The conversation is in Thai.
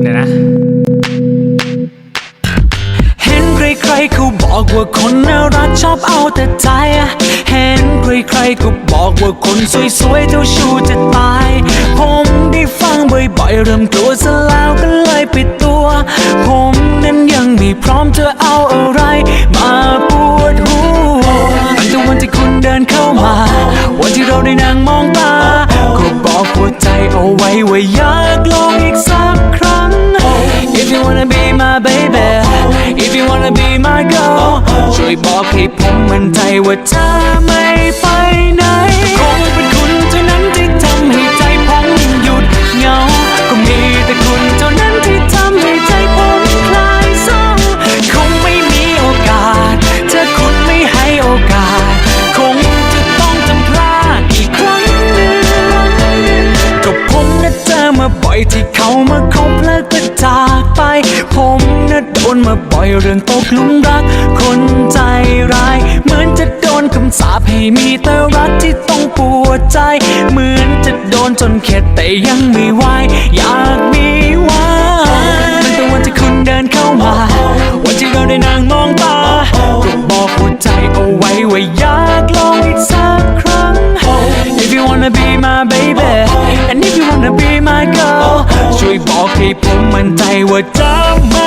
เดี๋ยวนะ เห็นใครๆเขาบอกว่าคนน่ารักชอบเอาแต่ใจเห็นใครๆก็บอกว่าคนสวยๆเท่าชูจะตาย ผมได้ฟังบ่อยๆเริ่มกลัวซะแล้วก็เลยปิดตัว ผมนั้นยังไม่พร้อมจะเอาอะไร มาปวดหัวแต่วันที่คุณเดินเข้ามา วันที่เราได้นั่งมองตาก็บอกหัวใจเอาไว้ว่าอยากลองอีกสักครั้ง If you wanna be my baby If you wanna be my girl ช่วยบอกให้ผมมั่นใจว่าเธอไม่ น่ะโดนมาบ่อยเรื่องตกหลุมรัก คนใจร้าย เหมือนจะโดนคำสาปให้มีแต่รักที่ต้องปวดใจ เหมือนจะโดนจนเข็ดแต่ยังไม่ไหวอยากมีวันตั้งแต่วันที่คุณเดินเข้ามา วันที่เราได้นั่งมองตาก็บอกหัวใจเอาไว้ว่าอยากลองอีกสักครั้ง If you wanna be my baby and if you wanna be my girl ช่วยบอกให้ผมมั่นใจว่าจะไม่